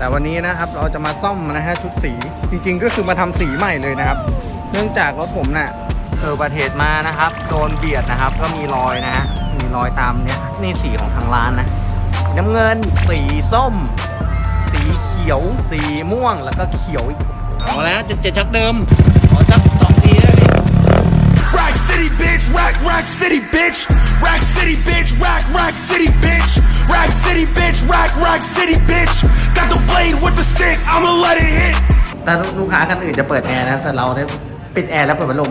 แต่วันนี้นะครับเราจะมาซ่อมนะฮะชุดสีจริงๆ ก็คือมาทำสีใหม่เลยนะครับ เนื่องจากรถผมน่ะเออประเทศมานะครับ โดนเบียดนะครับ ก็มีรอยนะฮะมีรอยตามเนี้ยนี่สีของทางร้านนะน้ำเงินสีส้ม สีเขียว สีม่วงแล้วก็เขียวอีกเอาแล้วจะจะชักเดิมขอสักสองทีได้ไหม Rack City, bitch. Rack, Rack City, bitch. Rack City, bitch. Rack, Rack City, bitch. Rack City, bitch. Rack, Rack City, bitch. Got the blade with the stick. I'ma let it hit. แต่ลูกค้าคันอื่นจะเปิดแอร์นะ แต่เราได้ปิดแอร์แล้วเปิดพัดลม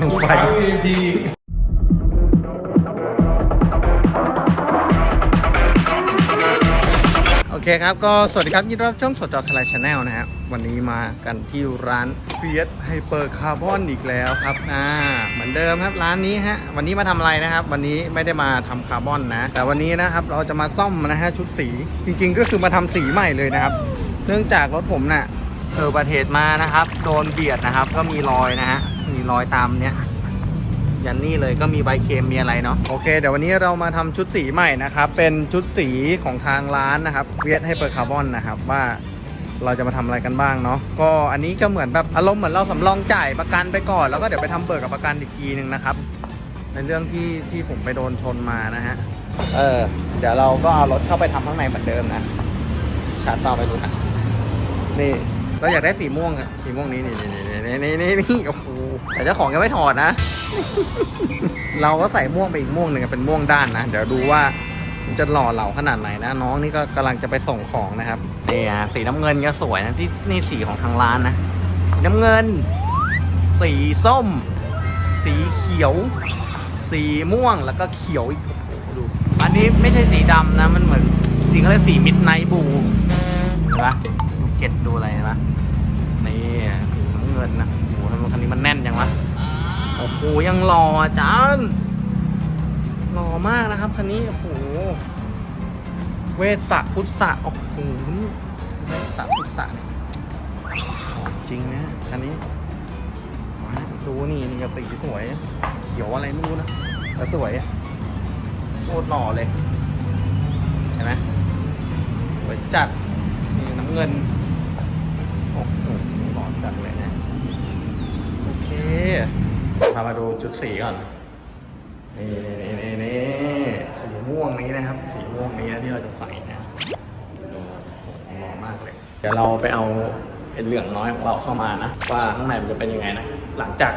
ลงไฟโคครับ ก็สวัสดีครับ ยินดีต้อนรับช่องสดจอทลายชาแนลนะฮะวันนี้มากันที่ร้านเฟียสไฮเปอร์คาร์บอนอีกแล้วครับอ่าเหมือนเดิมครับร้านนี้ฮะวันนี้มาทำอะไรนะครับ วันนี้ไม่ได้มาทำคาร์บอนนะ แต่วันนี้นะครับเราจะมาซ่อมนะฮะชุดสีจริง ๆ ก็คือมาทำสีใหม่เลยนะครับ เนื่องจากรถผมน่ะเออประเทศมานะครับ โดนเบียดนะครับ ก็มีรอยนะฮะมีรอยตามเนี้ย ยันนี่เลยก็มีใบเค็มมีอะไรเนาะโอเคเดี๋ยววันนี้เรามาทำชุดสีใหม่นะครับเป็นชุดสีของทางร้านนะครับเวียดให้เปิดคาร์บอนนะครับว่าเราจะมาทำอะไรกันบ้างเนาะก็อันนี้ก็เหมือนแบบอารมณ์เหมือนเราสำรองจ่ายประกันไปก่อนแล้วก็เดี๋ยวไปทำเบิกกับประกันอีกทีหนึ่งนะครับ ในเรื่องที่ที่ผมไปโดนชนมานะฮะเออเดี๋ยวเราก็เอารถเข้าไปทำข้างในเหมือนเดิมนะชาร์จต่อไปดูนะนี่ เราอยากได้สีม่วงอะสีม่วงนี้นี่นี่นี่นี่นี่โอ้โหแต่เจ้าของยังไม่ถอดนะ เราก็ใส่ม่วงไปอีกม่วงหนึ่งเป็นม่วงด้านนะ เดี๋ยวดูว่ามันจะหล่อเหลาขนาดไหนนะ น้องนี่ก็กำลังจะไปส่งของนะครับนี่อะสีน้ำเงินก็สวยนะที่นี่สีของทางร้านนะน้ำเงิน สีส้ม สีเขียว สีม่วงแล้วก็เขียวอีกดูอันนี้ไม่ใช่สีดำนะ มันเหมือนสีเขาเรียกสีมิดไนท์บูเห็นปะ เกล็ดดูอะไรนะนี่สีน้ำเงินนะโอ้โหทำไมคันนี้มันแน่นจังวะโอ้โหยังหล่ออาจารย์หล่อมากนะครับคันนี้โอ้โหเวสสะพุทธะโอ้โหเวสสะพุทธะเนี่ยหล่อจริงนะคันนี้ดูนี่นี่ก็สีสวย เขียวอะไรไม่รู้นะแต่สวยโคตรหล่อเลย เห็นไหมสวยจัดนี่น้ำเงิน หล่อจัดเลยนะ โอเค พามาดูจุดสีก่อน นี่นี่นี่นี่สีม่วงนี้นะครับ สีม่วงนี้นะที่เราจะใส่นะดูครับหล่อมากเลย เดี๋ยวเราไปเอาไอ้เหลืองน้อยของเราเข้ามานะ ว่าข้างในมันจะเป็นยังไงนะ หลังจาก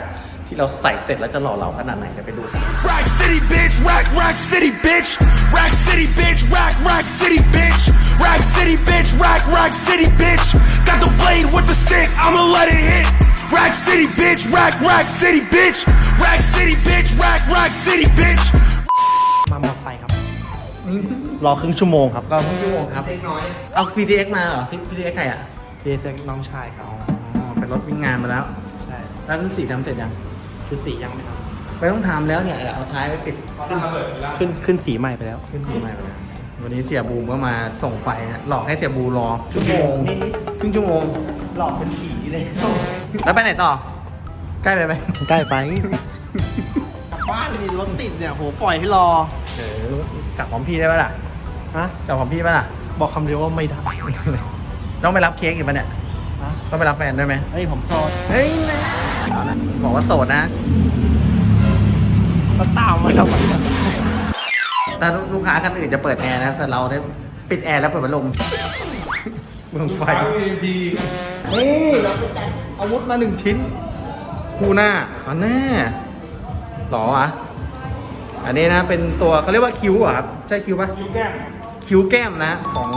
ที่เราใส่เสร็จแล้วจะหล่อเราขนาดไหนจะไปดูกัน Rack City, bitch. Rack, Rack City, bitch. Rack City, bitch. Rack, Rack City, bitch. Rack City, bitch. Rack, Rack City, bitch. Got the blade with the stick. I'ma let it hit. Rack City, bitch. Rack, Rack City, bitch. Rack City, bitch. Rack, Rack City, bitch. มามอไซค์ครับ รอครึ่งชั่วโมงครับเราเพิ่งชั่วโมงครับ เอา PTX มาเหรอ PTX ใครอะ เดซน้องชายเขาอ๋อ เป็นรถวิ่งงานมาแล้ว ใช่แล้วรุ่นสีทำเสร็จยัง คือสียังไม่ทไปต้องทำแล้วเนี่ย เอาท้ายไว้ปิดำขึ้นขึ้นสีใหม่ไปแล้ว ขึ้นสีใหม่ไปแล้ว วันนี้เสียบูมก็มาส่งไฟนะหลอกให้เสียบูรอชั่วโมงนิดครึ่งชั่วโมงหลอกเป็นผีเลยแล้วไปไหนต่อ ใกล้ไปไหมใกล้ไป กลับบ้านนี่รถติดเนี่ยโหปล่อยให้รอเออกลับพร้อมพี่ได้ปะล่ะฮะกลับพร้อมพี่ปะล่ะ บอกคำเดียวว่าไม่ได้ต้องไปรับเค้กอีกปะเนี่ย ฮะต้องไปรับแฟนด้วยไหมเฮ้ยผมโซนเฮ้ยนะเอานะบอกว่าโสดนะ ก็ตามมาแล้วมัน แต่ลูกค้าคันอื่นจะเปิดแอร์นะแต่เราได้ปิดแอร์แล้วเปิดพัดลมเมืองไฟนี่เราไปจัดอาวุธมาหนึ่งชิ้น คู่หน้าอันแน่หรอวะอันนี้นะเป็นตัวเขาเรียกว่าคิ้วเหรอครับใช่คิ้วปะคิ้วแก้มคิ้วแก้มนะ ของ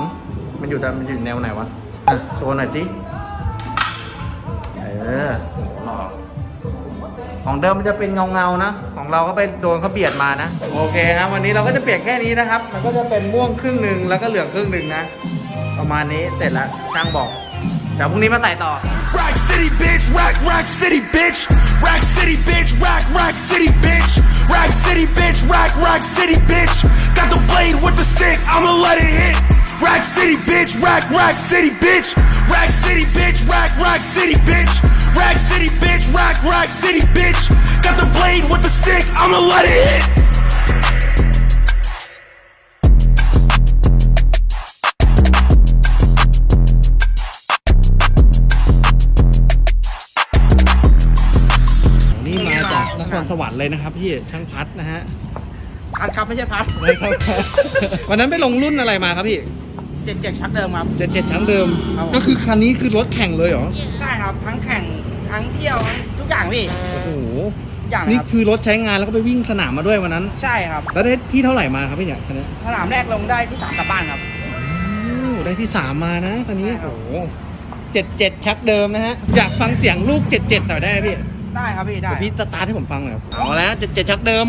มันอยู่แต่มันอยู่แนวไหนวะอะโชว์หน่อยสิเออโหหล่อ ของเดิมมันจะเป็นเงาเงาๆนะ ของเราก็ไปโดนเขาเบียดมานะ โอเคครับวันนี้เราก็จะเปลี่ยนแค่นี้นะครับ มันก็จะเป็นม่วงครึ่งหนึ่งแล้วก็เหลืองครึ่งหนึ่งนะ ประมาณนี้เสร็จแล้วช่างบอกเดี๋ยวพรุ่งนี้มาใส่ต่อ Rack City, bitch. Rack, Rack City, bitch. Rack City, bitch. Rack, Rack City, bitch. Rack City, bitch. Rack, Rack City, bitch. Got the blade with the stick. I'ma let it hit. Rack City, bitch. Rack, Rack City, bitch. Rack City, bitch. Rack, Rack City, bitch. Rack City, bitch. Rack, Rack City, bitch. Got the blade with the stick. I'ma let it hit. รสวรรค์เลยนะครับพี่ช่างพัดนะฮะพัดครับไม่ใช่พัด วันนั้นไปลงรุ่นอะไรมาครับพี่ เจ็ดเจ็ดชักเดิมครับ เจ็ดเจ็ดชั้นเดิม ครับผม ก็คือคันนี้คือรถแข่งเลยเหรอ ใช่ครับทั้งแข่งทั้งเที่ยวทั้งทุกอย่างพี่โอ้โห ทุกอย่างนี่ครับคือรถใช้งานแล้วก็ไปวิ่งสนามมาด้วยวันนั้น ใช่ครับแล้วได้ที่เท่าไหร่มาครับพี่เนี่ยคันนี้สนามแรกลงได้ที่สามกลับบ้านครับ โอ้ได้ที่สามมานะคันนี้ ใช่ครับ โอ้โหเจ็ดเจ็ดชักเดิมนะฮะ อยากฟังเสียงลูกเจ็ดเจ็ดหน่อยได้ไหมพี่ได้ครับพี่ได้เดี๋ยวพี่สตาร์ทให้ผมฟังหน่อยครับเอาแล้วเจ็ดเจ็ดชักเดิม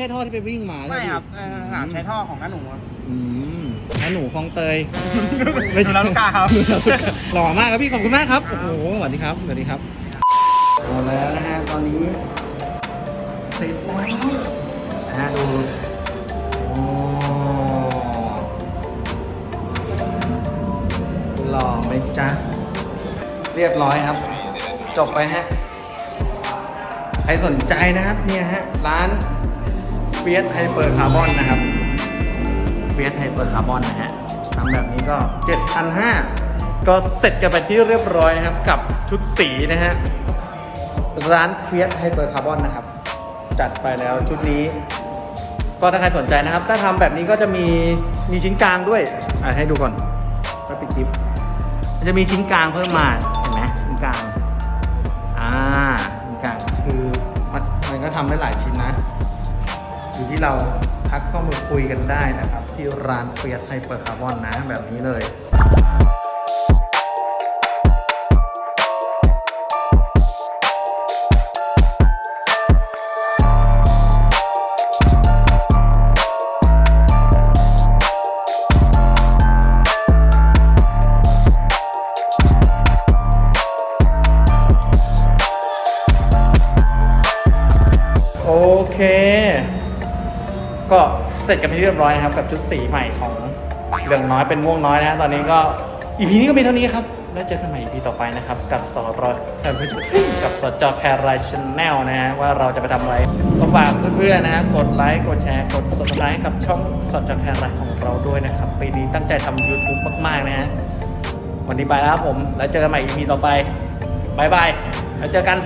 ใช่ท่อที่ไปวิ่งมาใช่หไม่พี่ครับเออสนามใช้ท่อของน้าหนูครับ อืมแล้วหนูคลองเตยไม่ใช่ลูกกาครับหล่อมากครับพี่ขอบคุณมากครับโอ้โหสวัสดีครับสวัสดีครับเอาแล้วนะฮะตอนนี้เสร็จแล้วนะฮะดูโอ้หล่อไหมจ๊ะเรียบร้อยครับ จบไปฮะ ใครสนใจนะครับเนี่ยฮะ ร้าน เฟียสไฮเปอร์คาร์บอนนะครับเฟียสไฮเปอร์คาร์บอนนะฮะทำแบบนี้ก็ 7,500 ก็เสร็จกันไปที่เรียบร้อยนะครับ กับชุดสีนะฮะ ร้านเฟียสไฮเปอร์คาร์บอนนะครับ จัดไปแล้วชุดนี้ ก็ถ้าใครสนใจนะครับ ถ้าทำแบบนี้ก็จะมีมีชิ้นกลางด้วยอะให้ดูก่อนก็ปิดคลิปมันจะมีชิ้นกลางเพิ่มมาเห็นไหมชิ้นกลาง อ่าชิ้นกลางคือมันมันก็ทำได้หลายชิ้นนะ อยู่ที่เราทักเข้ามาคุยกันได้นะครับ ที่ร้านเฟียสไฮเปอร์คาร์บอนนะแบบนี้เลยโอเค ก็เสร็จกันไปที่เรียบร้อยนะครับ กับชุดสีใหม่ของเหลืองน้อยเป็นม่วงน้อยนะตอนนี้ก็อีพีนี้ก็มีเท่านี้ครับ แล้วเจอกันใหม่อีพีต่อไปนะครับ กับสรแคร์กับสจอแคร์ไรชแนลนะฮะว่าเราจะไปทำอะไรก็ฝากเพื่อนๆนะฮะกดไลค์กดแชร์กด subscribe ให้กับช่องสจอแคร์ไรของเราด้วยนะครับปีนี้ตั้งใจทำ YouTube มากๆนะฮะวันนี้ไปแล้วครับผม แล้วเจอกันใหม่อีพีต่อไปบายบายแล้วเจอกัน